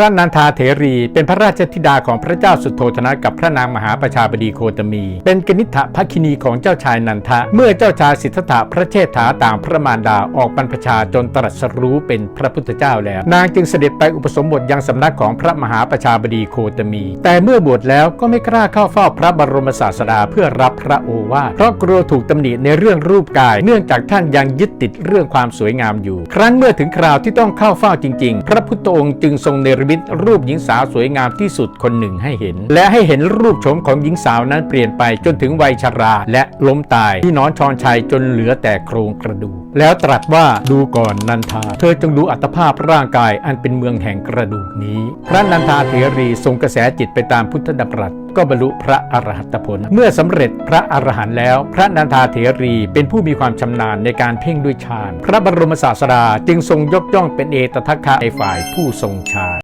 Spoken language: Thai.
ระนันทาเถรีเป็นพระราชธิดาของพระเจ้าสุโธธนะกับพระนางมหาประชาบดีโคตมี เป็นกนิษฐภัคินีของเจ้าชายนันทะ เมื่อเจ้าชายสิทธัตถะพระเชษฐาต่างพระมารดาออกบรรพชาจนตรัสรู้เป็นพระพุทธเจ้าแล้ว นางจึงเสด็จไปอุปสมบทยังสำนักของพระมหาประชาบดีโคตมี แต่เมื่อบวชแล้วก็ไม่กล้าเข้าเฝ้าพระบรมศาสดาเพื่อรับพระโอวาทเพราะกลัวถูกตำหนิในเรื่องรูปกาย เนื่องจากท่านยังยึดติดเรื่องความสวยงามอยู่ ครั้นเมื่อถึงคราวที่ต้องเข้าเฝ้าจริง ๆ พระพุทธองค์จึงทรงเนรมิตรูปหญิงสาวสวยงามที่สุดคนหนึ่งให้เห็น และให้เห็นรูปโฉมของหญิงสาวนั้นเปลี่ยนไปจนถึงวัยชราและล้มตายที่นอนชอนชัยจนเหลือแต่โครงกระดูกแล้วตรัสว่าดูก่อนนันทา เธอจงดูอัตภาพร่างกายอันเป็นเมืองแห่งกระดูกนี้ พระนันทาเถรีทรงกระแสจิตไปตามพุทธดำรัสก็บรรลุพระอรหัตผล เมื่อสำเร็จพระอรหันต์แล้ว พระนันทาเถรีเป็นผู้มีความชำนาญในการเพ่งด้วยฌาน พระบรมศาสดาจึงทรงยกย่องเป็นเอตทัคคะในฝ่ายผู้ทรงฌาน